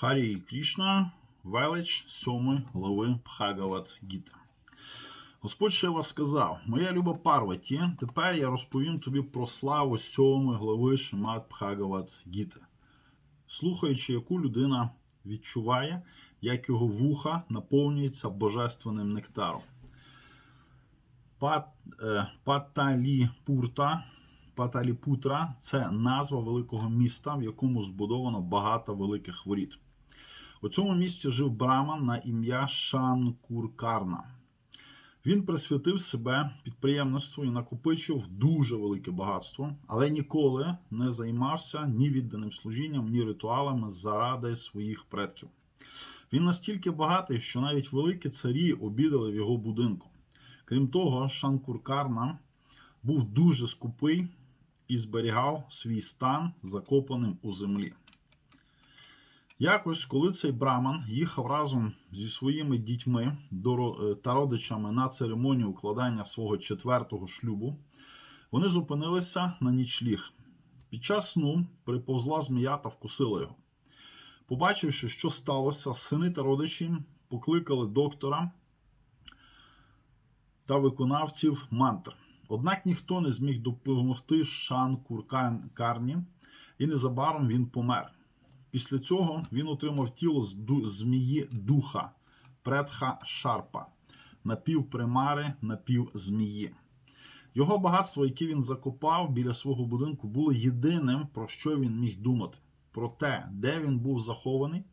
Харі Крішна, велич сьомої глави Бхагават Гіта. Господь Шива сказав: Моя люба Парваті, тепер я розповім тобі про славу сьомої глави Шимат Бхагават Гіти, слухаючи, яку людина відчуває, як його вуха наповнюється божественним нектаром. Пат, е, Паталіпурта, Паталіпутра це назва великого міста, в якому збудовано багато великих воріт. У цьому місті жив браман на ім'я Шанкуркарна. Він присвятив себе підприємництву і накопичив дуже велике багатство, але ніколи не займався ні відданим служінням, ні ритуалами заради своїх предків. Він настільки багатий, що навіть великі царі обідали в його будинку. Крім того, Шанкуркарна був дуже скупий і зберігав свій стан закопаним у землі. Якось, коли цей браман їхав разом зі своїми дітьми е, та родичами на церемонію укладання свого четвертого шлюбу, вони зупинилися на нічліг. Під час сну приповзла змія та вкусила його. Побачивши, що сталося, сини та родичі покликали доктора та виконавців мантр. Однак ніхто не зміг допомогти Шан Карні, і незабаром він помер. Після цього він отримав тіло з змії духа Предха Шарпа, напівпримари, напівзмії. Його багатство, яке він закопав біля свого будинку, було єдиним, про що він міг думати. Про те, де він був захований,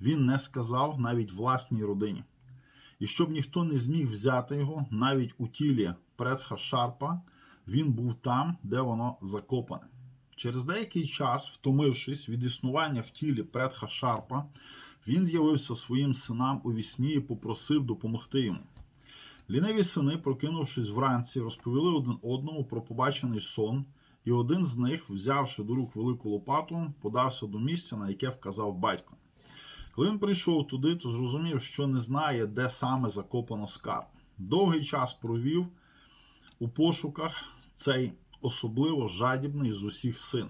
він не сказав навіть власній родині. І щоб ніхто не зміг взяти його, навіть у тілі предха Шарпа, він був там, де воно закопане. Через деякий час, втомившись від існування в тілі предха Шарпа, він з'явився своїм синам у вісні і попросив допомогти йому. Ліниві сини, прокинувшись вранці, розповіли один одному про побачений сон, і один з них, взявши до рук велику лопату, подався до місця, на яке вказав батько. Коли він прийшов туди, то зрозумів, що не знає, де саме закопано скарб. Довгий час провів у пошуках цей особливо жадібний з усіх син,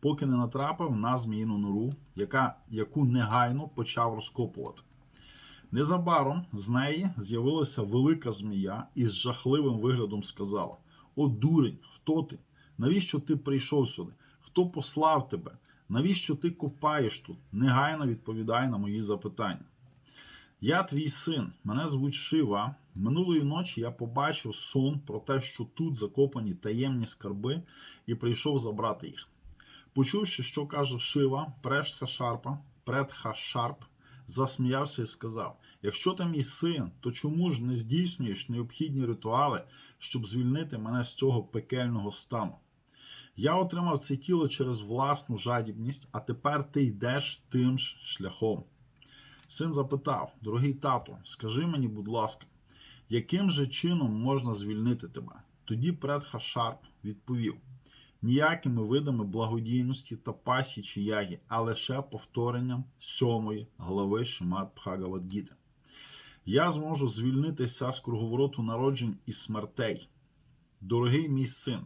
поки не натрапив на зміїну нору, яка, яку негайно почав розкопувати. Незабаром з неї з'явилася велика змія і з жахливим виглядом сказала: О, дурень, хто ти? Навіщо ти прийшов сюди? Хто послав тебе? Навіщо ти копаєш тут? Негайно відповідай на мої запитання. Я твій син, мене звуть Шива. Минулої ночі я побачив сон про те, що тут закопані таємні скарби, і прийшов забрати їх. Почувши, що каже Шива, Прештха Шарпа, Предха Шарп, засміявся і сказав: Якщо ти мій син, то чому ж не здійснюєш необхідні ритуали, щоб звільнити мене з цього пекельного стану? Я отримав це тіло через власну жадібність, а тепер ти йдеш тим ж шляхом. Син запитав: Дорогий тату, скажи мені, будь ласка, яким же чином можна звільнити тебе? Тоді предха Шарп відповів: ніякими видами благодійності та пасі чи ягі, а лише повторенням сьомої глави Шимат Бхагавадгіти. Я зможу звільнитися з круговороту народжень і смертей. Дорогий мій син,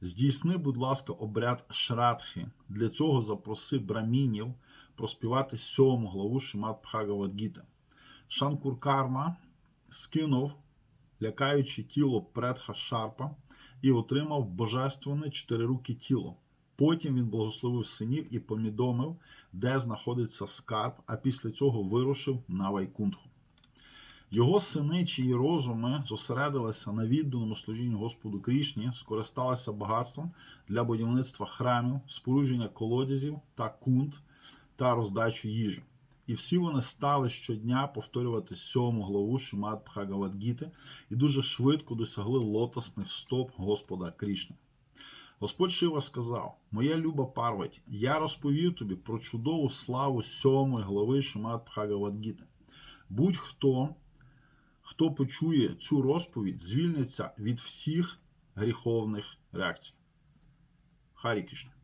здійсни, будь ласка, обряд Шрадхи. Для цього запроси брамінів проспівати сьому главу Шимат Бхагавадгіти. Шанкур Карма скинув, лякаючи тіло предха Шарпа, і отримав божественне чотирируке тіло. Потім він благословив синів і повідомив, де знаходиться скарб, а після цього вирушив на Вайкунтху. Його сини, чиї розуми зосередилися на відданому служінні Господу Крішні, скористалися багатством для будівництва храмів, спорудження колодязів та кунт та роздачу їжі. І всі вони стали щодня повторювати сьому главу Шимат Бхагавадгіти і дуже швидко досягли лотосних стоп Господа Крішни. Господь Шива сказав: Моя люба Парваті, я розповів тобі про чудову славу сьомої глави Шимат Бхагавадгіти. Будь-хто, хто почує цю розповідь, звільниться від всіх гріховних реакцій. Харі Крішна.